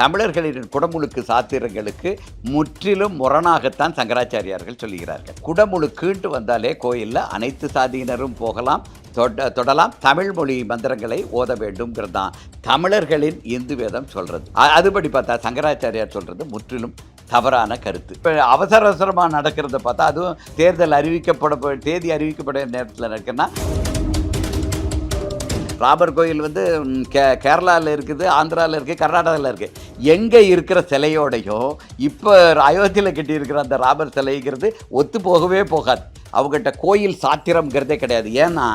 தமிழர்களின் குடமுழுக்கு சாத்திரங்களுக்கு முற்றிலும் முரணாகத்தான் சங்கராச்சாரியார்கள் சொல்லுகிறார்கள். குடமுழுக்குன்ட்டு வந்தாலே கோயிலில் அனைத்து சாதியினரும் போகலாம் தொட தொடலாம் தமிழ் மொழி மந்திரங்களை ஓத வேண்டும்ங்கிறது தான் தமிழர்களின் இந்து வேதம் சொல்கிறது அதுபடி பார்த்தா சங்கராச்சாரியார் சொல்கிறது முற்றிலும் தவறான கருத்து. இப்போ அவசர அவசரமாக நடக்கிறத பார்த்தா அதுவும் தேர்தல் அறிவிக்கப்பட தேதி அறிவிக்கப்பட நேரத்தில் நடக்குன்னா ராமர் கோயில் வந்து கே கேரளாவில் இருக்குது ஆந்திராவில் இருக்குது கர்நாடகாவில் இருக்குது எங்கே இருக்கிற சிலையோடையும் இப்போ அயோத்தியில் கட்டியிருக்கிற அந்த ராமர் சிலைங்கிறது ஒத்து போகவே போகாது. அவங்ககிட்ட கோயில் சாத்திரம்ங்கிறதே கிடையாது. ஏன்னா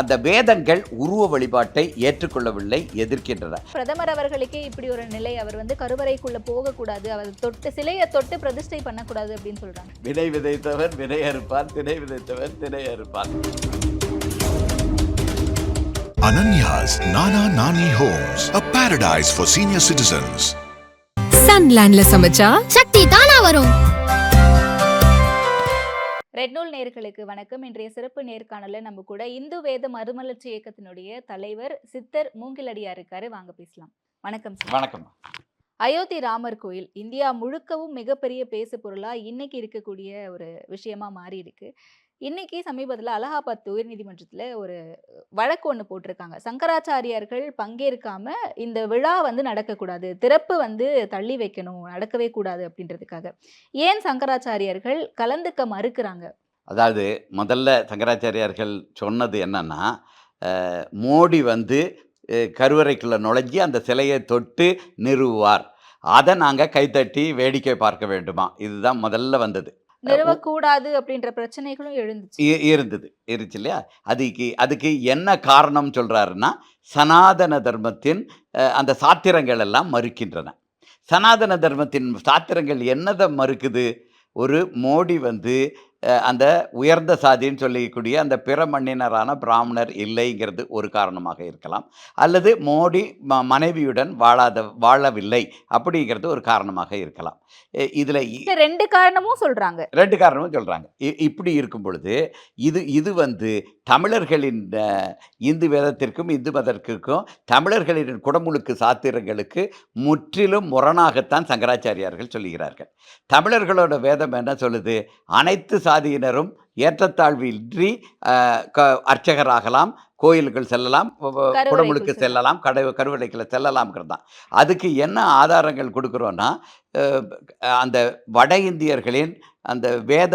அந்த வேதங்கள் உருவ வழிபாட்டை ஏற்றுக்கொள்ளவில்லை எதிர்க்கின்றன. பிரதமர் அவர்களுக்கே இப்படி ஒரு நிலை. அவர் வந்து கருவறைக்குள்ள போகக்கூடாது. அவர் தொட்டு சிலையை தொட்டு பிரதிஷ்டை பண்ணக்கூடாது அப்படின்னு சொல்றாங்க. வினை விதைத்தவன் வினை அறுப்பான் திணை விதைத்தவன் திணை அறுப்பான். Ananya's Nana Nani Homes, a paradise for senior citizens. சன்லேண்ட்ல சமைச்சா? சக்தி தானா வரும். ரெட் நூல் நேர்களுக்கு வணக்கம். இன்றைய சிறப்பு நேர்காணல நம்ம கூட இந்து வேத மறுமலர்ச்சி இயக்கத்தினுடைய தலைவர் சித்தர் மூங்கிலடியா இருக்காரு. வாங்க பேசலாம். வணக்கம் சார் வணக்கம். அயோத்தி ராமர் கோயில் இந்தியா முழுக்கவும் மிகப்பெரிய பேசு பொருளா இன்னைக்கு இருக்கக்கூடிய ஒரு விஷயமா மாறி இருக்கு இன்னைக்கு சமீபத்தில் அலகாபாத் உயர்நீதிமன்றத்தில் ஒரு வழக்கு ஒன்று போட்டிருக்காங்க. சங்கராச்சாரியார்கள் பங்கேற்காம இந்த விழா வந்து நடக்கக்கூடாது திறப்பு வந்து தள்ளி வைக்கணும் நடக்கவே கூடாது அப்படின்றதுக்காக. ஏன் சங்கராச்சாரியார்கள் கலந்துக்க மறுக்கிறாங்க? அதாவது முதல்ல சங்கராச்சாரியார்கள் சொன்னது என்னன்னா மோடி வந்து கருவறைக்குள்ளே கருவறைக்குள்ள நுழைஞ்சி அந்த சிலையை தொட்டு நிறுவுவார். அதை நாங்கள் கைத்தட்டி வேடிக்கை பார்க்க வேண்டுமா? இதுதான் முதல்ல வந்தது. நிறுவக்கூடாது அப்படின்ற பிரச்சனைகளும் எழுந்துச்சு. இருந்தது. இருந்துச்சு இல்லையா? அதுக்கு அதுக்கு என்ன காரணம் சொல்கிறாருன்னா சனாதன தர்மத்தின் அந்த சாத்திரங்கள் எல்லாம் மறுக்கின்றன. சனாதன தர்மத்தின் சாத்திரங்கள் என்னதை மறுக்குது? ஒரு மோடி வந்து அந்த உயர்ந்த சாதின்னு சொல்லக்கூடிய அந்த பிற மண்ணினரான பிராமணர் இல்லைங்கிறது ஒரு காரணமாக இருக்கலாம். அல்லது மோடி ம மனைவியுடன் வாழாத வாழவில்லை அப்படிங்கிறது ஒரு காரணமாக இருக்கலாம். இதில் ரெண்டு காரணமும் சொல்றாங்க. ரெண்டு காரணமும் சொல்கிறாங்க இப்படி இருக்கும் பொழுது இது இது வந்து தமிழர்களின் இந்து வேதத்திற்கும் இந்து மதத்திற்கும் தமிழர்களின் குடமுழுக்கு சாத்திரங்களுக்கு முற்றிலும் முரணாகத்தான் சங்கராச்சாரியார்கள் சொல்லுகிறார்கள். தமிழர்களோட வேதம் என்ன சொல்லுது? அனைத்து சாதியினரும் ஏற்றத்தாழ்வின்றி அஹ், க- அர்ச்சகராகலாம் கோயிலுக்குள் செல்லலாம் குடமுழுக்கு செல்லலாம். கடை கருவறைக்குள்ள செல்லலாம்ங்கிறது தான் அதுக்கு என்ன ஆதாரங்கள் கொடுக்குறோன்னா அந்த வட இந்தியர்களின் அந்த வேத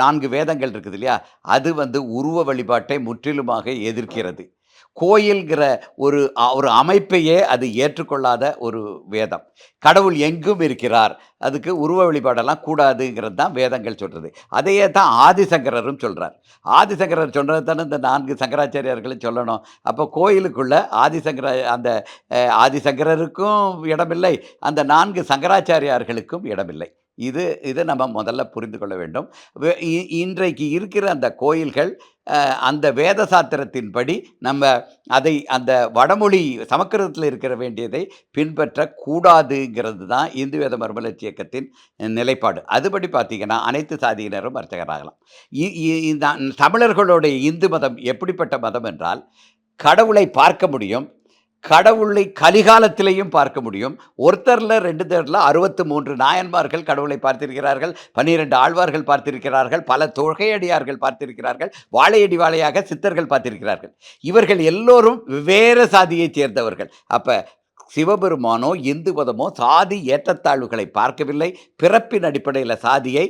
நான்கு வேதங்கள் இருக்குது இல்லையா அது வந்து உருவ வழிபாட்டை முற்றிலுமாக எதிர்க்கிறது கோயில்கிற ஒரு ஒரு அமைப்பையே அது ஏற்றுக்கொள்ளாத ஒரு வேதம். கடவுள் எங்கும் இருக்கிறார். அதுக்கு உருவ வழிபாடெல்லாம் கூடாதுங்கிறது தான் வேதங்கள் சொல்கிறது அதையே தான் ஆதிசங்கரரும் சொல்கிறார் ஆதிசங்கரர் சொல்கிறது தானே இந்த நான்கு சங்கராச்சாரியார்களும் சொல்லணும். அப்போ கோயிலுக்குள்ளே ஆதிசங்கர அந்த ஆதிசங்கரருக்கும் இடமில்லை. அந்த நான்கு சங்கராச்சாரியார்களுக்கும் இடமில்லை. இது இதை நம்ம முதல்ல புரிந்து கொள்ள வேண்டும். வே- இ- இன்றைக்கு இருக்கிற அந்த கோயில்கள் அந்த வேத சாத்திரத்தின்படி நம்ம அதை அந்த வடமொழி சமஸ்கிருதத்தில் இருக்கிற வேண்டியதை பின்பற்றக்கூடாதுங்கிறது தான் இந்து வேத மறுமலர்ச்சி இயக்கத்தின் நிலைப்பாடு. அதுபடி பார்த்தீங்கன்னா அனைத்து சாதியினரும் வர்த்தகராகலாம் இ- இந்த தமிழர்களுடைய இந்து மதம் எப்படிப்பட்ட மதம் என்றால் கடவுளை பார்க்க முடியும் கடவுளை கலிகாலத்திலையும் பார்க்க முடியும். ஒருத்தரில் ரெண்டு தேர்டில் அறுபத்து மூன்று நாயன்மார்கள் கடவுளை பார்த்திருக்கிறார்கள். பன்னிரெண்டு ஆழ்வார்கள் பார்த்திருக்கிறார்கள். பல தொகையடியார்கள் பார்த்திருக்கிறார்கள். வாழையடி வாழையாக சித்தர்கள் பார்த்திருக்கிறார்கள். இவர்கள் எல்லோரும் வெவ்வேறு சாதியைச் சேர்ந்தவர்கள். அப்போ சிவபெருமானோ இந்து மதமோ சாதி ஏற்றத்தாழ்வுகளை பார்க்கவில்லை. பிறப்பின் அடிப்படையில் சாதியை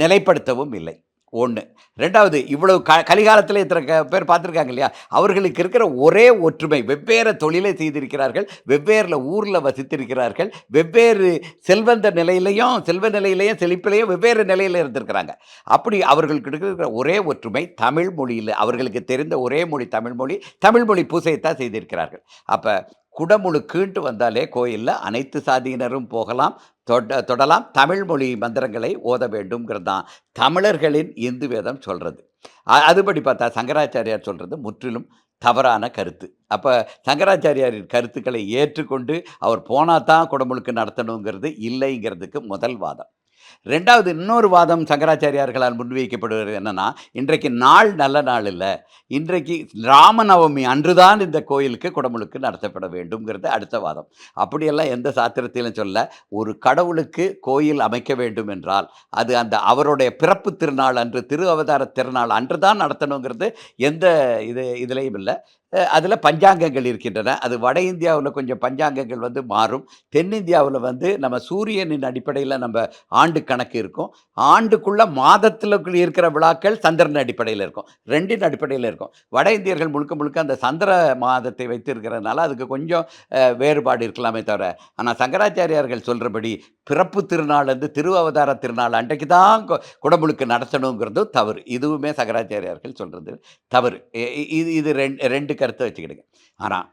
நிலைப்படுத்தவும் இல்லை. ஒன்று ரெண்டாவது இவ்வளவு க கலிகாலத்தில் இத்தனை க- பேர் பார்த்துருக்காங்க இல்லையா? அவர்களுக்கு இருக்கிற ஒரே ஒற்றுமை. வெவ்வேறு தொழிலை செய்திருக்கிறார்கள் வெவ்வேறு ஊரில் வசித்திருக்கிறார்கள் வெவ்வேறு செல்வந்த நிலையிலையும் செல்வ நிலையிலையும் செழிப்பிலையும் வெவ்வேறு நிலையில் இருந்திருக்கிறாங்க. அப்படி அவர்களுக்கு இருக்கிற ஒரே ஒற்றுமை தமிழ் மொழியில் அவர்களுக்கு தெரிந்த ஒரே மொழி தமிழ் மொழி தமிழ் மொழி பூசையைத்தான் செய்திருக்கிறார்கள். அப்போ குடமுழுக்குன்ட்டு வந்தாலே கோயிலில் அனைத்து சாதியினரும் போகலாம் தொட தொடலாம். தமிழ் மொழி மந்திரங்களை ஓத வேண்டும்ங்கிறது தான் தமிழர்களின் இந்து வேதம் சொல்கிறது அதுபடி பார்த்தா சங்கராச்சாரியார் சொல்கிறது முற்றிலும் தவறான கருத்து. அப்போ சங்கராச்சாரியாரின் கருத்துக்களை ஏற்றுக்கொண்டு அவர் போனால் தான் குடமுழுக்கு நடத்தணுங்கிறது இல்லைங்கிறதுக்கு முதல் வாதம். ரெண்டாவது இன்னொரு வாதம் சங்கராச்சாரியார்களால் முன்வைக்கப்படுவது என்னன்னா இன்றைக்கு நாள் நல்ல நாள் இல்லை. இன்றைக்கு ராமநவமி அன்றுதான் இந்த கோயிலுக்கு குடமுழுக்கு நடத்தப்பட வேண்டும்ங்கிறது அடுத்த வாதம். அப்படியெல்லாம் எந்த சாத்திரத்திலும் சொல்ல ஒரு கடவுளுக்கு கோயில் அமைக்க வேண்டும் என்றால் அது அந்த அவருடைய பிறப்பு திருநாள் அன்று திரு அவதார திருநாள் அன்று தான் நடத்தணுங்கிறது எந்த இது இதுலேயும் இல்லை. அதில் பஞ்சாங்கங்கள் இருக்கின்றன. அது வட இந்தியாவில் கொஞ்சம் பஞ்சாங்கங்கள் வந்து மாறும். தென்னிந்தியாவில் வந்து நம்ம சூரியனின் அடிப்படையில் நம்ம ஆண்டு கணக்கு இருக்கும். ஆண்டுக்குள்ளே மாதத்தில் இருக்கிற விழாக்கள் சந்திரன் அடிப்படையில் இருக்கும். ரெண்டின் அடிப்படையில் இருக்கும். வட இந்தியர்கள் முழுக்க முழுக்க அந்த சந்திர மாதத்தை வைத்திருக்கிறதுனால அதுக்கு கொஞ்சம் வேறுபாடு இருக்கலாமே தவிர. ஆனால் சங்கராச்சாரியார்கள் சொல்கிறபடி பிறப்பு திருநாள் வந்து திரு அவதார திருநாள் அன்றைக்கு தான் குடமுழுக்கு நடத்தணுங்கிறதும் தவறு. இதுவுமே சங்கராச்சாரியார்கள் சொல்கிறது தவறு. இது இது ரெண்டு ரெண்டு கருத்தை வச்சுக்கிடுங்க. ஆனால்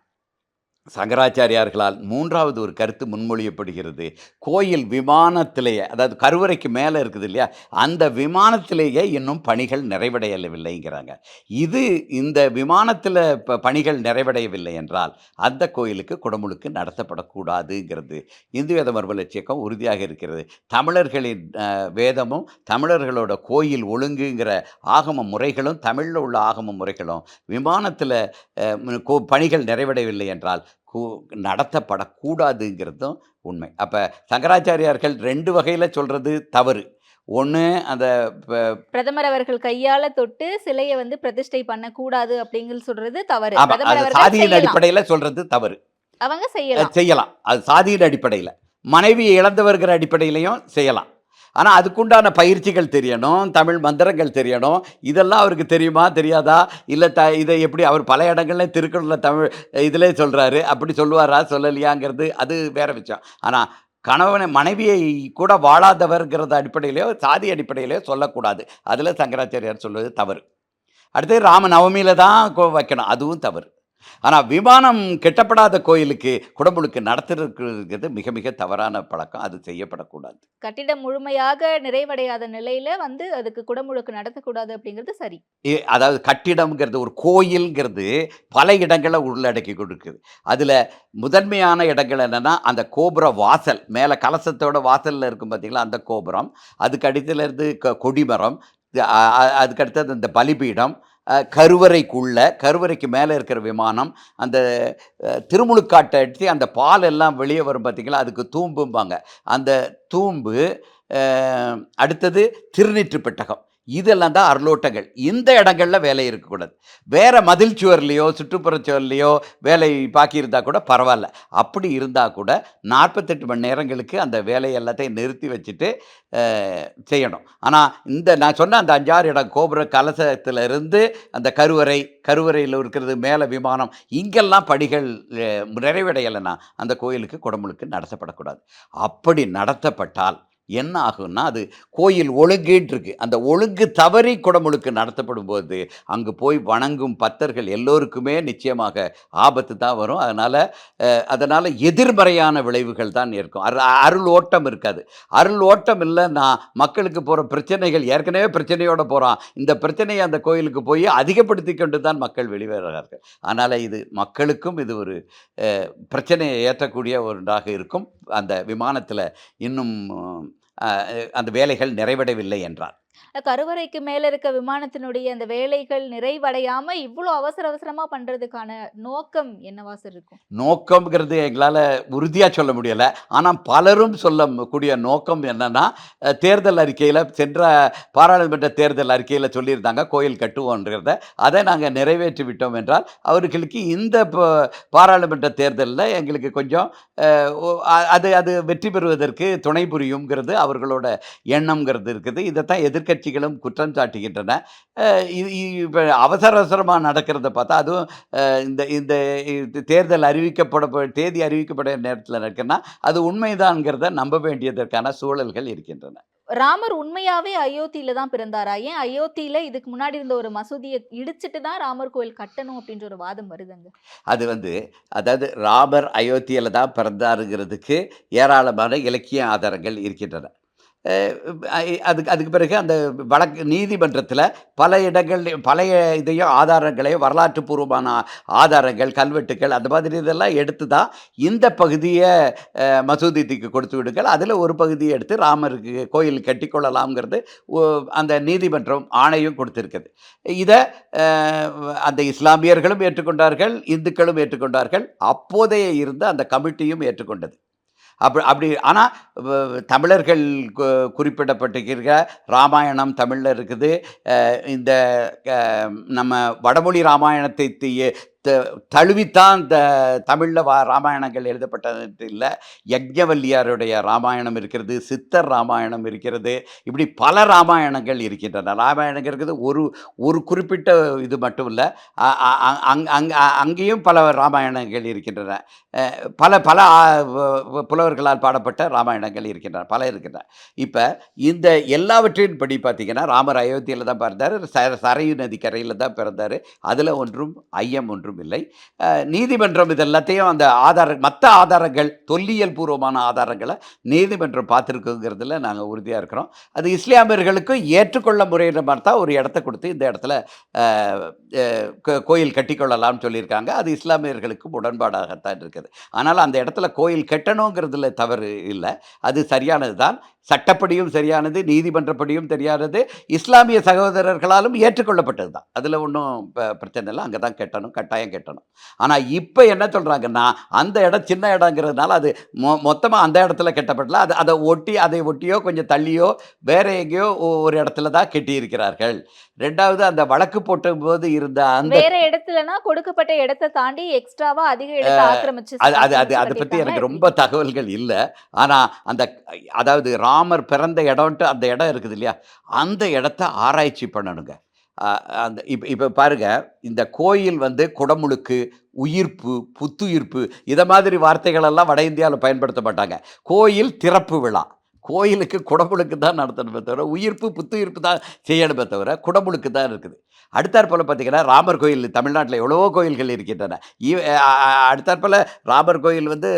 சங்கராச்சாரியார்களால் மூன்றாவது ஒரு கருத்து முன்மொழியப்படுகிறது. கோயில் விமானத்திலேயே அதாவது கருவறைக்கு மேலே இருக்குது இல்லையா? அந்த விமானத்திலேயே இன்னும் பணிகள் நிறைவடையவில்லைங்கிறாங்க. இது இந்த விமானத்தில் இப்போ பணிகள் நிறைவடையவில்லை என்றால் அந்த கோயிலுக்கு குடமுழுக்கு நடத்தப்படக்கூடாதுங்கிறது. இந்து வேத மரபு லட்சியக்கம் உறுதியாக இருக்கிறது. தமிழர்களின் வேதமும் தமிழர்களோட கோயில் ஒழுங்குங்கிற ஆகம முறைகளும் தமிழில் உள்ள ஆகம முறைகளும் விமானத்தில் பணிகள் நிறைவடையவில்லை என்றால் நடத்தப்படக்கூடாதுங்கிறதும் உண்மை. அப்போ சங்கராச்சாரியார்கள் ரெண்டு வகையில் சொல்கிறது தவறு. ஒன்று அந்த பிரதமர் அவர்கள் கையால தொட்டு சிலையை வந்து பிரதிஷ்டை பண்ணக்கூடாது அப்படிங்கிறது சொல்றது தவறு. சாதியின். அடிப்படையில் சொல்கிறது தவறு. அவங்க செய்யலாம். செய்யலாம். அது சாதியின் அடிப்படையில். மனைவியை இழந்தவர்கிற அடிப்படையிலையும் செய்யலாம். ஆனால் அதுக்குண்டான பயிற்சிகள் தெரியணும் தமிழ் மந்திரங்கள் தெரியணும். இதெல்லாம் அவருக்கு தெரியுமா தெரியாதா? இல்லை த இதை எப்படி அவர் பல இடங்கள்ல திருக்குறளில் தமிழ் இதிலே சொல்கிறாரு அப்படி சொல்லுவாரா சொல்லலையாங்கிறது அது வேற விஷயம். ஆனால் கணவனை மனைவியை கூட வாழாதவர்ங்கிறது அடிப்படையிலையோ சாதி அடிப்படையிலையோ சொல்லக்கூடாது. அதில் சங்கராச்சாரியார் சொல்வது தவறு. அடுத்து ராம நவமியில் தான் வைக்கணும். அதுவும் தவறு. ஆனால் விமானம் கெட்டப்படாத கோயிலுக்கு குடமுழுக்கு நடத்துறதுங்கிறது மிக மிக தவறான பழக்கம். அது செய்யப்படக்கூடாது. கட்டிடம் முழுமையாக நிறைவடையாத நிலையில வந்து அதுக்கு குடமுழுக்கு நடத்தக்கூடாது அப்படிங்கிறது சரி. அதாவது கட்டிடம்ங்கிறது ஒரு கோயில்ங்கிறது பல இடங்களை உள்ளடக்கி கொடுக்குது. அதில் முதன்மையான இடங்கள் என்னென்னா அந்த கோபுர வாசல். மேலே கலசத்தோட வாசலில் இருக்கும் பார்த்தீங்களா அந்த கோபுரம். அதுக்கு அடுத்துல இருந்து க கொடிமரம். இது- அ- அ- அதுக்கு அடுத்தது இந்த பலிபீடம். கருவறைக்குள்ள கருவறைக்கு மேலே இருக்கிற விமானம் அந்த திருமுழுக்காட்டை அடித்து அந்த பால் எல்லாம் வெளியே வரும் பார்த்திங்களா அதுக்கு தூம்பும்பாங்க. அந்த தூம்பு அடுத்தது திருநீற்று பெட்டகம். இதெல்லாம் தான் அருளோட்டங்கள். இந்த இடங்களில் வேலை இருக்கக்கூடாது. வேறு மதில் சுவர்லேயோ சுற்றுப்புற சுவர்லேயோ வேலை பாக்கியிருந்தா கூட பரவாயில்ல. அப்படி இருந்தால் கூட நாற்பத்தெட்டு மணி நேரங்களுக்கு அந்த வேலை எல்லாத்தையும் நிறுத்தி வச்சுட்டு செய்யணும். ஆனால் இந்த நான் சொன்ன அந்த அஞ்சாறு இடம் கோபுர கலசத்திலிருந்து அந்த கருவறை கருவறையில் இருக்கிறது மேலே விமானம் இங்கெல்லாம் படிகள் நிறைவடையலைன்னா அந்த கோயிலுக்கு குடமுழுக்கு நடத்தப்படக்கூடாது. அப்படி நடத்தப்பட்டால் என்ன ஆகும்னா அது கோயில் ஒழுங்குன்னு இருக்கு அந்த ஒழுங்கு தவறி குடமுழுக்கு நடத்தப்படும் போது அங்கு போய் வணங்கும் பக்தர்கள் எல்லோருக்குமே நிச்சயமாக ஆபத்து தான் வரும். அதனால் அதனால் எதிர்மறையான விளைவுகள் தான் இருக்கும் அரு அருள் ஓட்டம் இருக்காது. அருள் ஓட்டம் இல்லைன்னா மக்களுக்கு போகிற பிரச்சனைகள் ஏற்கனவே பிரச்சனையோடு போகிறான் இந்த பிரச்சனையை அந்த கோயிலுக்கு போய் அதிகப்படுத்தி கொண்டு தான் மக்கள் வெளிவருகிறார்கள் அதனால் இது மக்களுக்கும் இது ஒரு பிரச்சனையை ஏற்றக்கூடிய ஒன்றாக இருக்கும். அந்த விமானத்தில் இன்னும் அந்த வேலைகள் நிறைவடையவில்லை என்றார். கருவறைக்கு மேலே இருக்க விமானத்தினுடைய அந்த வேலைகள் நிறைவடையாமல் இவ்வளோ அவசர அவசரமாக பண்ணுறதுக்கான நோக்கம் என்னவா சார் இருக்கும்? நோக்கம்ங்கிறது எங்களால் உறுதியாக சொல்ல முடியலை. ஆனால் பலரும் சொல்லக்கூடிய நோக்கம் என்னன்னா தேர்தல் அறிக்கையில் சென்ற பாராளுமன்ற தேர்தல் அறிக்கையில் சொல்லியிருந்தாங்க கோயில் கட்டுவோன்றத. அதை நாங்கள் நிறைவேற்றி விட்டோம் என்றால் அவர்களுக்கு இந்த பாராளுமன்ற தேர்தலில் எங்களுக்கு கொஞ்சம் அது அது வெற்றி பெறுவதற்கு துணை புரியுங்கிறது அவர்களோட எண்ணம்ங்கிறது இருக்குது. இதைத்தான் எதிர்க்கட்சிகளும் குற்றம் சாட்டுகின்றன. இது இப்போ அவசர அவசரமாக நடக்கிறத பார்த்தா அதுவும் இந்த இந்த தேர்தல் அறிவிக்கப்பட தேதி அறிவிக்கப்பட நேரத்தில் நடக்குன்னா அது உண்மைதான்ங்கிறத நம்ப வேண்டியதற்கான சூழல்கள் இருக்கின்றன. ராமர் உண்மையாவே அயோத்தியில தான் பிறந்தாரா? ஏன் அயோத்தியில இதுக்கு முன்னாடி இருந்த ஒரு மசூதியை இடிச்சிட்டு தான் ராமர் கோயில் கட்டணும் அப்படின்ற ஒரு வாதம் வருதுங்க. அது வந்து அதாவது ராமர் அயோத்தியில் தான் பிறந்தாருங்கிறதுக்கு ஏராளமான இலக்கிய ஆதாரங்கள் இருக்கின்றன. அதுக்கு அதுக்கு பிறகு அந்த வழக்கு நீதிமன்றத்தில் பல இடங்கள் பழைய இதையும் ஆதாரங்களையும் வரலாற்று பூர்வமான ஆதாரங்கள் கல்வெட்டுகள் அந்த மாதிரி இதெல்லாம் எடுத்து தான் இந்த பகுதியை அஹ், மசூதிக்கு கொடுத்து விடுங்கள். அதில் ஒரு பகுதியை எடுத்து ராமருக்கு கோயில் கட்டிக்கொள்ளலாம்ங்கிறது அந்த நீதிமன்றம் ஆணையும் கொடுத்துருக்குது. இதை அந்த இஸ்லாமியர்களும் ஏற்றுக்கொண்டார்கள் இந்துக்களும் ஏற்றுக்கொண்டார்கள். அப்போதைய இருந்த அந்த கமிட்டியும் ஏற்றுக்கொண்டது. அப்படி அப்படி ஆனால் தமிழர்கள் கு- குறிப்பிடப்பட்டிருக்கிற ராமாயணம் தமிழில் இருக்குது. இந்த நம்ம வடமொழி ராமாயணத்தை தி- த- தழுவித்தான் இந்த தமிழில் வா ராமாயணங்கள் எழுதப்பட்டது இல்லை. யஜ்ஞவல்லியாருடைய ராமாயணம் இருக்கிறது சித்தர் ராமாயணம் இருக்கிறது இப்படி பல ராமாயணங்கள் இருக்கின்றன. ராமாயணங்கள் இருக்கிறது ஒரு ஒரு குறிப்பிட்ட இது மட்டும் இல்லை. அ- அங் அங் அங்கேயும் பல ராமாயணங்கள் இருக்கின்றன. பல பல புலவர்களால் பாடப்பட்ட ராமாயணங்கள் இருக்கின்றன. பல இருக்கின்றன. இப்போ இந்த எல்லாவற்றின் படி பார்த்தீங்கன்னா ராமர் அயோத்தியில் தான் பிறந்தார் ச சரையு நதி கரையில் தான் பிறந்தார். அதில் ஒன்றும் ஐயம் ஒன்றும் இல்லை. நீதிமன்றம் இதெல்லாத்தையும் அந்த ஆதார மற்ற ஆதாரங்கள் தொல்லியல் பூர்வமான ஆதாரங்களை நீதிமன்றம் பார்த்துருக்குங்கிறதுல நாங்கள் உறுதியாக இருக்கிறோம். அது இஸ்லாமியர்களுக்கும் ஏற்றுக்கொள்ள முறையிற மாதிரி தான் ஒரு இடத்த கொடுத்து இந்த இடத்துல கோயில் கட்டிக்கொள்ளலாம்னு சொல்லியிருக்காங்க. அது இஸ்லாமியர்களுக்கும் உடன்பாடாகத்தான் இருக்குது. ஆனால் அந்த இடத்துல கோயில் கட்டணுங்கிறதுல தவறு இல்லை. அது சரியானது தான். சட்டப்படியும் சரியானது நீதிமன்றப்படியும் சரியானது இஸ்லாமிய சகோதரர்களாலும் ஏற்றுக்கொள்ளப்பட்டது தான். அதில் ஒன்றும் பிரச்சனை இல்லை. அங்கே தான் கட்டணும். கட்டாயம் கட்டணும். ஆனால் இப்போ என்ன சொல்கிறாங்கன்னா அந்த இடம் சின்ன இடங்கிறதுனால அது மொ மொத்தமாக அந்த இடத்துல கட்டப்படல. அது அதை ஒட்டி அதை ஒட்டியோ கொஞ்சம் தள்ளியோ வேற எங்கேயோ ஒரு இடத்துல தான் கட்டியிருக்கிறார்கள். ரெண்டாவது அந்த வழக்கு போட்ட போது இருந்த அந்த வேற இடத்துலனா கொடுக்கப்பட்ட இடத்தை தாண்டி எக்ஸ்ட்ராவா அதிக இடத்தை ஆக்கிரமிச்சு அது அது அது பற்றி எனக்கு? ரொம்ப தகவல்கள் இல்லை. ஆனால் அந்த அதாவது ராமர் பிறந்த இடம்ட்டு அந்த இடம் இருக்குது இல்லையா? அந்த இடத்த ஆராய்ச்சி பண்ணணுங்க. அந்த இப்போ இப்போ பாருங்கள் இந்த கோயில் வந்து குடமுழுக்கு உயிர்ப்பு புத்துயிர்ப்பு இதை மாதிரி வார்த்தைகளெல்லாம் வட இந்தியாவில் பயன்படுத்த மாட்டாங்க கோயில் திறப்பு விழா. கோயிலுக்கு குடமுழுக்கு தான் நடத்தணுமே தவிர உயிர்ப்பு புத்துயிர்ப்பு தான் செய்யணுமே தவிர குடமுழுக்கு தான் இருக்குது. அடுத்தாற்போல் பார்த்தீங்கன்னா ராமர் கோயில் தமிழ்நாட்டில் எவ்வளவோ கோயில்கள் இருக்கின்றன. ஈ- அடுத்தாற்போல் ராமர் கோயில் வந்து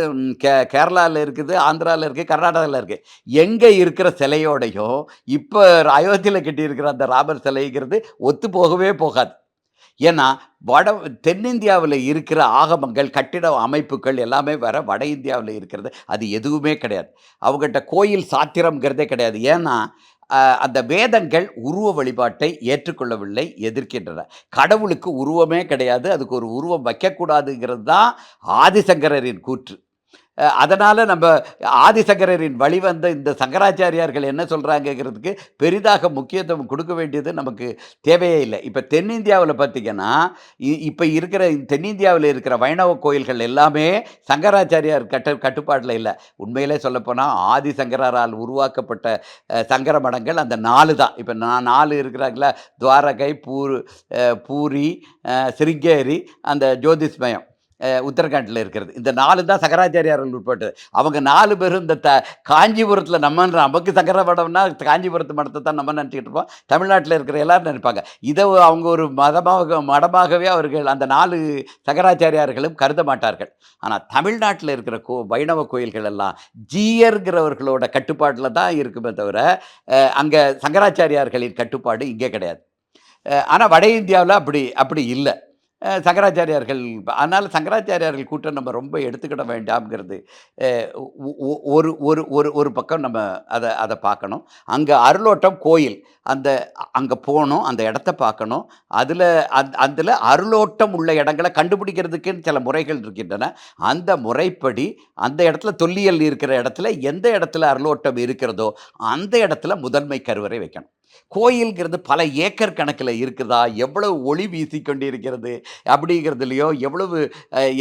கே கேரளாவில் இருக்குது ஆந்திராவில் இருக்குது கர்நாடகாவில் இருக்குது. எங்கே இருக்கிற சிலையோடையும் இப்போ அயோத்தியில் கட்டியிருக்கிற அந்த ராமர் சிலைங்கிறது ஒத்து போகவே போகாது. ஏன்னா வட தென்னிந்தியாவில் இருக்கிற ஆகமங்கள் கட்டிட அமைப்புகள் எல்லாமே வர வட இந்தியாவில் இருக்கிறது. அது எதுவுமே கிடையாது. அவங்ககிட்ட கோயில் சாத்திரம்ங்கிறதே கிடையாது. ஏன்னா அந்த வேதங்கள் உருவ வழிபாட்டை ஏற்றுக்கொள்ளவில்லை எதிர்க்கின்றன. கடவுளுக்கு உருவமே கிடையாது. அதுக்கு ஒரு உருவம் வைக்கக்கூடாதுங்கிறது தான் ஆதிசங்கரரின் கூற்று. அதனால் நம்ம ஆதிசங்கரரின் வழிவந்த இந்த சங்கராச்சாரியார்கள் என்ன சொல்கிறாங்கங்கிறதுக்கு பெரிதாக முக்கியத்துவம் கொடுக்க வேண்டியது நமக்கு தேவையே இல்லை. இப்போ தென்னிந்தியாவில் பார்த்தீங்கன்னா இப்போ இருக்கிற தென்னிந்தியாவில் இருக்கிற வைணவ கோயில்கள் எல்லாமே சங்கராச்சாரியார் கட்ட கட்டுப்பாட்டில் இல்லை. உண்மையிலே சொல்லப்போனால் ஆதிசங்கரால் உருவாக்கப்பட்ட சங்கர மடங்கள் அந்த நாலு தான். இப்போ நான் நாலு இருக்கிறாங்களா துவாரகை பூர் பூரி அஹ், சிருங்கேரி அந்த ஜோதிஷ்மயம். உத்தரகாண்டில் இருக்கிறது. இந்த நாலு தான் சங்கராச்சாரியார்கள் உட்பட்டது அவங்க நாலு பேரும் இந்த த காஞ்சிபுரத்தில் நம்ம நமக்கு சங்கர மடம்னா காஞ்சிபுரத்து மடத்தை தான் நம்ம நினச்சிக்கிட்டு இருப்போம். தமிழ்நாட்டில் இருக்கிற எல்லாரும் நினைப்பாங்க. இதை அவங்க ஒரு மதமாக மடமாகவே அவர்கள் அந்த நாலு சங்கராச்சாரியார்களும் கருத மாட்டார்கள். ஆனால் தமிழ்நாட்டில் இருக்கிற கோ வைணவ கோயில்கள் எல்லாம் ஜீயர்கிறவர்களோட கட்டுப்பாட்டில் தான் இருக்குமே தவிர அங்கே சங்கராச்சாரியார்களின் கட்டுப்பாடு இங்கே கிடையாது. ஆனால் வட இந்தியாவில் அப்படி அப்படி இல்லை. சங்கராச்சாரியார்கள் அதனால் சங்கராச்சாரியார்கள் கூட்டம் நம்ம ரொம்ப எடுத்துக்கிட வேண்டாம்ங்கிறது ஒரு ஒரு ஒரு ஒரு பக்கம் நம்ம அதை அதை பார்க்கணும். அங்கே அருளோட்டம் கோயில் அந்த அங்கே போகணும் அந்த இடத்த பார்க்கணும். அதில் அந் அதில் அருளோட்டம் உள்ள இடங்களை கண்டுபிடிக்கிறதுக்குன்னு சில முறைகள் இருக்கின்றன. அந்த முறைப்படி அந்த இடத்துல தொல்லியல் இருக்கிற இடத்துல எந்த இடத்துல அருளோட்டம் இருக்கிறதோ அந்த இடத்துல முதன்மை கருவறை வைக்கணும். கோயில்ங்கிறது பல ஏக்கர் கணக்கில் இருக்குதா? எவ்வளவு ஒளி வீசி கொண்டிருக்கிறது அப்படிங்கிறதுலையோ எவ்வளவு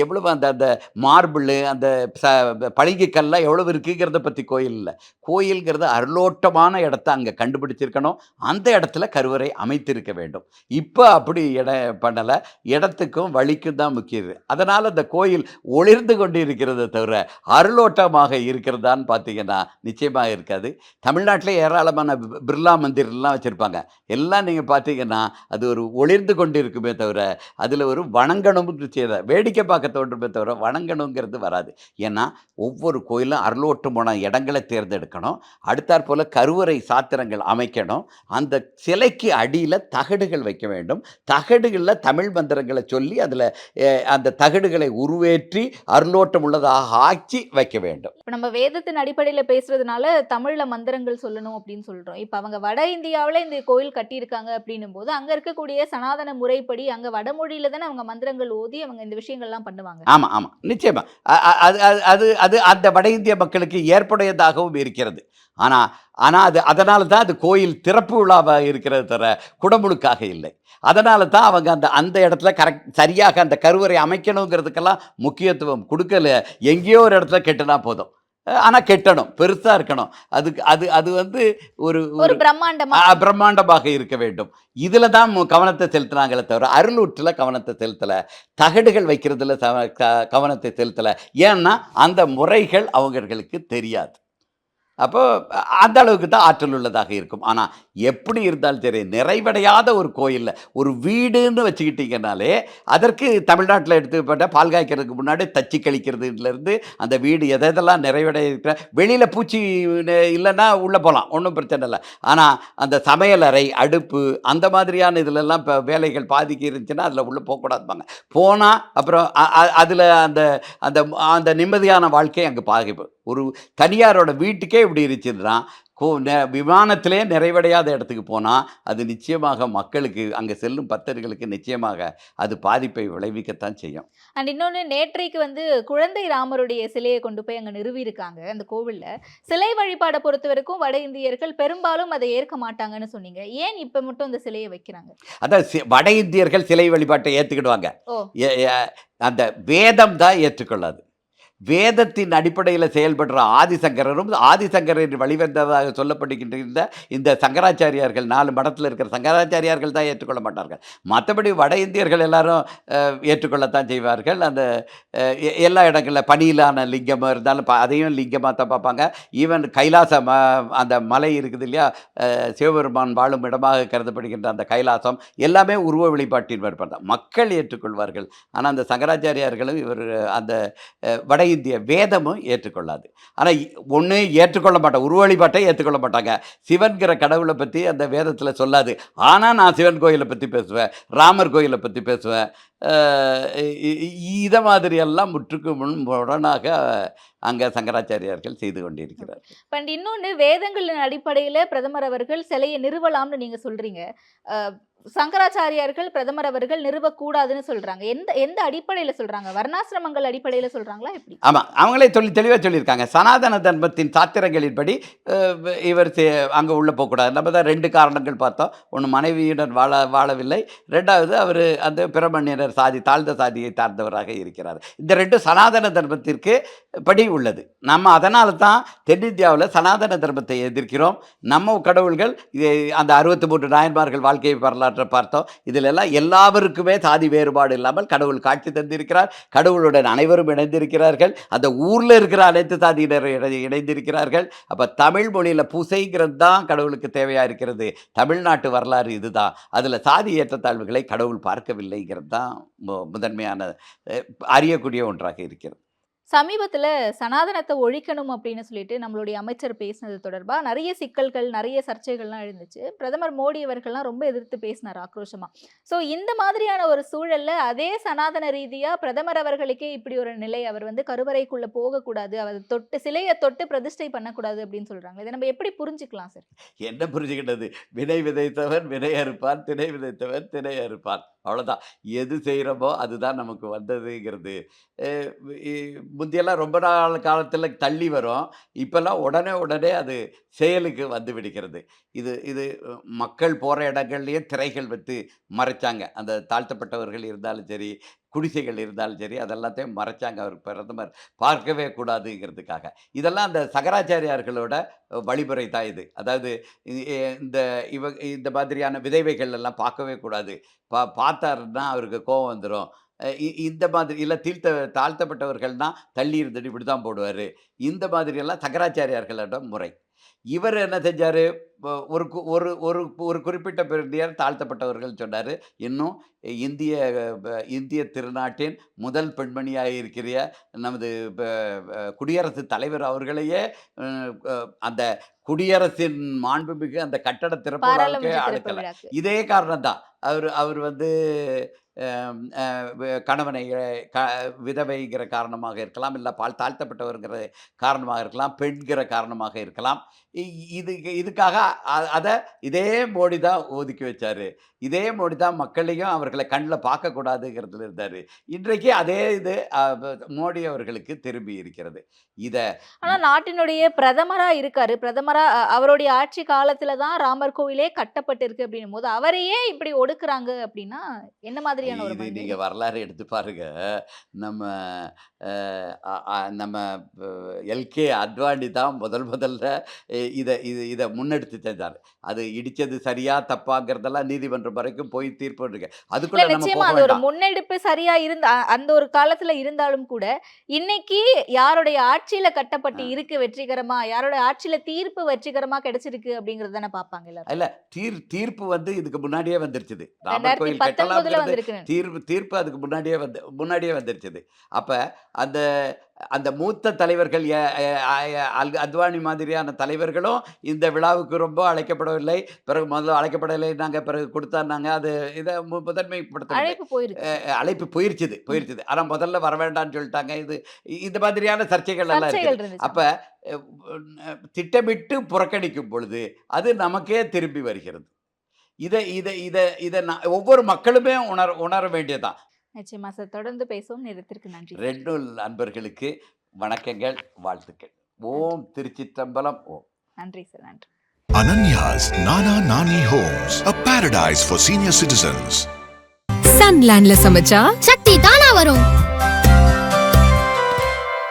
எவ்வளவு அந்த அந்த மார்பிள் அந்த ச பளிங்குக்கல்லாம் எவ்வளவு இருக்குங்கிறத பற்றி கோயில் இல்லை. கோயில்ங்கிறது அருளோட்டமான இடத்த அங்கே கண்டுபிடிச்சிருக்கணும். அந்த இடத்துல கருவறை அமைத்திருக்க வேண்டும். இப்போ அப்படி இட பண்ணலை. இடத்துக்கும் வழிக்கும் தான் முக்கியது அதனால் அந்த கோயில் ஒளிர்ந்து கொண்டு இருக்கிறத தவிர அருளோட்டமாக இருக்கிறதான்னு பார்த்தீங்கன்னா நிச்சயமாக இருக்காது. தமிழ்நாட்டில் ஏராளமான பிர்லா மந்திர்லாம் எல்லாம் வச்சுருப்பாங்க. எல்லாம் நீங்கள் பார்த்தீங்கன்னா அது ஒரு ஒளிர்ந்து கொண்டு இருக்குமே தவிர அதில் ஒரு வணங்கணும்னு செய்த வேடிக்கை பார்க்க தோன்றுமே தவிர வணங்கணுங்கிறது வராது. ஏன்னா ஒவ்வொரு கோயிலும் அருளோட்டு போன இடங்களை தேர்ந்தெடுக்கணும். அடுத்தாற் போல் கருவறை சாத்திரங்கள் அமைக்கணும். அந்த சிலைக்கு அடியில் தகடுகள் வைக்க வேண்டும். தகடுகளில் தமிழ் மந்திரங்களை சொல்லி அதில் அந்த தகடுகளை உருவேற்றி அருளோட்டம் உள்ளதாக ஆக்கி வைக்க வேண்டும். இப்போ நம்ம வேதத்தின் அடிப்படையில பேசுறதுனால தமிழில் மந்திரங்கள் சொல்லணும் அப்படின்னு சொல்றோம். இப்ப அவங்க வட இந்தியாவில் இந்த கோயில் கட்டியிருக்காங்க அப்படின்னும் போது அங்கே இருக்கக்கூடிய சனாதன முறைப்படி அங்க வடமொழியில் தானே அவங்க மந்திரங்கள் ஓதி அவங்க இந்த விஷயங்கள்லாம் பண்ணுவாங்க. ஆமாம் ஆமாம் நிச்சயமா. அது அது- அது அது அந்த வட இந்திய மக்களுக்கு ஏற்புடையதாகவும் இருக்கிறது. ஆனால் ஆனால் அது அதனால தான் அது கோயில் திறப்பு விழாவாக இருக்கிறது தவிர குடமுழுக்காக இல்லை. அதனால தான் அவங்க அந்த அந்த இடத்துல கரெக்ட் சரியாக அந்த கருவறை அமைக்கணுங்கிறதுக்கெல்லாம் முக்கியத்துவம் கொடுக்கல. எங்கேயோ ஒரு இடத்துல கெட்டுனா போதும். ஆனால் கெட்டணும் பெருசாக இருக்கணும். அதுக்கு அது அது வந்து ஒரு ஒரு ஒரு பிரம்மாண்டமா. ஆ, பிரம்மாண்டமாக இருக்க வேண்டும். இதில் தான் கவனத்தை செலுத்தினாங்களே தவிர அருளூற்றில் கவனத்தை செலுத்தலை. தகடுகள் வைக்கிறதுல கவனத்தை செலுத்தலை. ஏன்னா அந்த முறைகள் அவங்களுக்கு தெரியாது. அப்போ அந்த அளவுக்கு தான் ஆற்றல் உள்ளதாக இருக்கும். ஆனால் எப்படி இருந்தாலும் சரி நிறைவடையாத ஒரு கோயிலில் ஒரு வீடுன்னு வச்சுக்கிட்டிங்கனாலே அதற்கு தமிழ்நாட்டில் எடுத்துக்கிட்ட பால் காய்க்கிறதுக்கு முன்னாடி தச்சு கழிக்கிறதுலேருந்து அந்த வீடு எதை எதெல்லாம் நிறைவடைய வெளியில் பூச்சி இல்லைன்னா உள்ளே போகலாம் ஒன்றும் பிரச்சனை இல்லை. ஆனால் அந்த சமையலறை அடுப்பு அந்த மாதிரியான இதிலெல்லாம் இப்போ வேலைகள் பாதிக்க இருந்துச்சுன்னா அதில் உள்ளே போகக்கூடாதுப்பாங்க போனால் அப்புறம் அதில் அந்த அந்த அந்த நிம்மதியான வாழ்க்கை அங்கே பாதிப்பு. ஒரு தனியாரோட வீட்டுக்கே இப்படி இருந்துச்சுன்னா கோ நெ- விமானத்திலே நிறைவடையாத இடத்துக்கு போனால் அது நிச்சயமாக மக்களுக்கு அங்கே செல்லும் பக்தர்களுக்கு நிச்சயமாக அது பாதிப்பை விளைவிக்கத்தான் செய்யும். அண்ட் இன்னொன்னு நேற்றைக்கு வந்து குழந்தை ராமருடைய சிலையை கொண்டு போய் அங்க நிறுவி இருக்காங்க அந்த கோவில்ல. சிலை வழிபாடை பொறுத்த வரைக்கும் வட இந்தியர்கள் பெரும்பாலும் அதை ஏற்க மாட்டாங்கன்னு சொன்னீங்க. ஏன் இப்ப மட்டும் இந்த சிலையை வைக்கிறாங்க? அதான் சி- வட இந்தியர்கள் சிலை வழிபாட்டை ஏற்றுக்கிடுவாங்க அந்த வேதம் தான் ஏற்றுக்கொள்ளாது. வேதத்தின் அடிப்படையில் செயல்படுற ஆதிசங்கரரும் ஆதிசங்கரின் வழிவந்ததாக சொல்லப்படுகின்ற இந்த சங்கராச்சாரியார்கள் நாலு மடத்தில் இருக்கிற சங்கராச்சாரியார்கள் தான் ஏற்றுக்கொள்ள மாட்டார்கள். மற்றபடி வட இந்தியர்கள் எல்லாரும் ஏற்றுக்கொள்ளத்தான் செய்வார்கள். அந்த எ- எல்லா இடங்களில் பணியிலான லிங்கமாக இருந்தாலும் ப- அதையும் லிங்கமாக தான் பார்ப்பாங்க. ஈவன் கைலாச ம அந்த மலை இருக்குது இல்லையா சிவபெருமான் வாழும் இடமாக கருதப்படுகின்ற அந்த கைலாசம் எல்லாமே உருவ வெளிப்பாட்டின் தான் மக்கள் ஏற்றுக்கொள்வார்கள். ஆனால் அந்த சங்கராச்சாரியார்களும் இவர் அந்த வட இந்திய வேதமும் ஏற்றுக்கொள்ளாது. ஆனால் ஒன்று ஏற்றுக்கொள்ள மாட்டாங்க உருவ வழிபாட்டை ஏற்றுக்கொள்ள மாட்டாங்க. சிவன்கிற கடவுளை பற்றி அந்த வேதத்தில் சொல்லாது. ஆனால் நான் சிவன் கோயிலை பற்றி பேசுவேன் ராமர் கோயிலை பற்றி பேசுவேன். இதை மாதிரியெல்லாம் முற்றுக்கு முன் முரணாக அங்கே சங்கராச்சாரியார்கள் செய்து கொண்டிருக்கிறார். பண்ட் இன்னொன்னு வேதங்களின் அடிப்படையில பிரதமர் அவர்கள் சிலையை நிறுவலாம்னு நீங்கள் சொல்றீங்க. சங்கராச்சாரியார்கள் பிரதமர் அவர்கள் நிறுவக்கூடாதுன்னு சொல்றாங்க. எந்த எந்த அடிப்படையில சொல்றாங்க? வர்ணாசிரமங்கள் அடிப்படையில சொல்றாங்களா எப்படி? ஆமாம் அவங்களே சொல்லி தெளிவாக சொல்லியிருக்காங்க. சனாதன தர்மத்தின் சாத்திரங்களின்படி இவர் அங்கே உள்ள போகக்கூடாது. நம்ம தான் ரெண்டு காரணங்கள் பார்த்தோம். ஒன்று மனைவியுடன் வாழ வாழவில்லை. ரெண்டாவது அவர் அந்த பிரமணியனர் சாதி தாழ்ந்த சாதியை சார்ந்தவராக இருக்கிறார். இந்த ரெண்டும் சனாதன தர்மத்திற்கு படி உள்ளது. நம்ம அதனால தான் தென்னிந்தியாவில் சனாதன தர்மத்தை எதிர்க்கிறோம். நம்ம கடவுள்கள் இது அந்த அறுபத்தி மூன்று நாயன்மார்கள் வாழ்க்கையை வரலாம் வரலாற்றை பார்த்தோம் இதிலெல்லாம் எல்லாவருக்குமே எல்லாருக்குமே சாதி வேறுபாடு இல்லாமல் கடவுள் காட்சி தந்திருக்கிறார் கடவுளுடன் அனைவரும் இணைந்திருக்கிறார்கள் அந்த ஊரில் இருக்கிற அனைத்து சாதியினர் இணைந்திருக்கிறார்கள் அப்போ தமிழ் மொழியில் பூசைங்கிறது தான் கடவுளுக்கு தேவையாக இருக்கிறது தமிழ்நாட்டு வரலாறு இதுதான் அதில் சாதி ஏற்றத்தாழ்வுகளை கடவுள் பார்க்கவில்லைங்கிறது தான் முதன்மையான அறியக்கூடிய ஒன்றாக இருக்கிறது சமீபத்தில் சனாதனத்தை ஒழிக்கணும் அப்படின்னு சொல்லிட்டு நம்மளுடைய அமைச்சர் பேசினது தொடர்பாக நிறைய சிக்கல்கள் நிறைய சர்ச்சைகள்லாம் எழுந்துச்சு. பிரதமர் மோடி அவர்கள்லாம் ரொம்ப எதிர்த்து பேசினார் ஆக்ரோஷமாக ஸோ இந்த மாதிரியான ஒரு சூழலில் அதே சனாதன ரீதியாக பிரதமர் அவர்களுக்கே இப்படி ஒரு நிலை அவர் வந்து கருவறைக்குள்ளே போகக்கூடாது அவர் தொட்டு சிலையை தொட்டு பிரதிஷ்டை பண்ணக்கூடாது அப்படின்னு சொல்கிறாங்க இதை நம்ம எப்படி புரிஞ்சுக்கலாம் சார்? என்ன புரிஞ்சுக்கிட்டது? வினை விதைத்தவன் வினையறுப்பான் திணை விதைத்தவன் திணையறுப்பான். அவ்வளோதான். எது செய்கிறோமோ அதுதான் நமக்கு வந்ததுங்கிறது. முந்தியெல்லாம் ரொம்ப நாள் காலத்தில் தள்ளி வரும். இப்போல்லாம் உடனே உடனே அது செயலுக்கு வந்து விடுகிறது. இது இது மக்கள் போகிற இடங்கள்லேயே திரைகள் வைத்து மறைச்சாங்க. அந்த தாழ்த்தப்பட்டவர்கள் இருந்தாலும் சரி குடிசைகள் இருந்தாலும் சரி அதெல்லாத்தையும் மறைச்சாங்க அவர் பிரதமர். பார்க்கவே கூடாதுங்கிறதுக்காக. இதெல்லாம் அந்த சங்கராச்சாரியார்களோட வழிமுறை தான் இது. அதாவது இந்த இவ இந்த மாதிரியான விதைவைகள் எல்லாம் பார்க்கவே கூடாது. பா பார்த்தாருன்னா அவருக்கு கோபம் வந்துடும் இந்த மாதிரி இல்லை தீழ்த்த தாழ்த்தப்பட்டவர்கள்னா தள்ளி இருந்துட்டு இப்படி தான் போடுவார். இந்த மாதிரியெல்லாம் சங்கராச்சாரியார்களோட முறை. இவர் என்ன செஞ்சார்? ஒரு கு ஒரு ஒரு ஒரு குறிப்பிட்ட பிரிவினர் தாழ்த்தப்பட்டவர்கள் சொன்னாரு. இன்னும் இந்திய இந்திய திருநாட்டின் முதல் பெண்மணியாக இருக்கிற நமது குடியரசுத் தலைவர் அவர்களையே அந்த குடியரசின் மாண்புமிகு அந்த கட்டட திறப்பு விழாவுக்கே அழைக்கல. இதே காரணம் தான். அவரு அவரு வந்து கணவனை க விதவைங்கிற காரணமாக இருக்கலாம். இல்ல பால் தாழ்த்தப்பட்டவர்ங்கிற காரணமாக இருக்கலாம். பெண்கிற காரணமாக இருக்கலாம். இது இதுக்காக அத இதே மோடி தான் ஒதுக்கி வச்சாரு. இதே மோடி தான் மக்களையும் அவர்கள கண்ல பார்க்கக்கூடாதுங்கிறதுல இருந்தாரு. இன்றைக்கு அதே இது மோடி அவர்களுக்கு திரும்பி இருக்கிறது. இத ஆனா நாட்டினுடைய பிரதமரா இருக்காரு. பிரதமரா அ அவருடைய ஆட்சி காலத்துல தான் ராமர் கோவிலே கட்டப்பட்டிருக்கு அப்படின்னும்போது, அவரையே இப்படி ஒடுக்குறாங்க அப்படின்னா, என்ன மாதிரியான ஒரு இது நீங்க மனிதர்? வரலாறு எடுத்து பாருங்க. நம்ம நம்ம எல்கே அத்வானி தான் முதல் முதல்ல இத இது இத முன்னெடுத்து செஞ்சாரு. அது இடிச்சது சரியா, தப்பாங்கிறதெல்லாம் நீதிமன்றம் வரைக்கும் போய் தீர்ப்பு இருக்கு. அதுக்குள்ள நிச்சயமா அது ஒரு. முன்னெடுப்பு சரியா இருந்த அந்த ஒரு காலத்துல இருந்தாலும் கூட, இன்னைக்கு யாருடைய ஆட்சியில கட்டப்பட்டு. இருக்கு வெற்றிகரமா, யாருடைய ஆட்சியில தீர்ப்பு வெற்றிகரமா கிடைச்சிருக்கு அப்படிங்கிறத தானே எல்லாரும். இல்ல தீர் தீர்ப்பு வந்து இதுக்கு முன்னாடியே வந்துருச்சுது. ராமர் கோயில் 2019ல கட்டலாம்ங்கிறது வந்திருக்கு. தீர்வு தீர்ப்பு அதுக்கு முன்னாடியே வந்து முன்னாடியே வந்துருச்சுது. அப்ப அந்த அந்த மூத்த தலைவர்கள் அத்வானி மாதிரியான தலைவர்களும் இந்த விழாவுக்கு ரொம்ப அழைக்கப்படவில்லை. பிறகு முதல்ல அழைக்கப்படலைன்னாங்க. பிறகு குடுத்தான்னாங்க. அது இத மு முதன்மைப்படுத்தவில்லை. அழைப்பு போயிருச்சுது போயிருச்சுது. ஆனா முதல்ல வர வேண்டான்னு சொல்லிட்டாங்க. இது இந்த மாதிரியான சர்ச்சைகள் எல்லாம் இருக்குது. அப்ப திட்டமிட்டு புறக்கணிக்கும் பொழுது, அது நமக்கே திரும்பி வருகிறது. இத இத இத இத ஒவ்வொரு மக்களுமே உணர உணர வேண்டியது தான். நிச்சயமா சார். தொடர்ந்து பேசுவோம். நேரத்திற்கு நன்றி நூல் நண்பர்களுக்கு வணக்கங்கள், வாழ்த்துக்கள். ஓம் திருச்சிற்றம்பலம் ஓம். நன்றி சார். நன்றி. Ananya's Nana Nani Homes, a paradise for senior citizens. சன்லேண்ட்ல சமைச்சா சக்தி தானா வரும்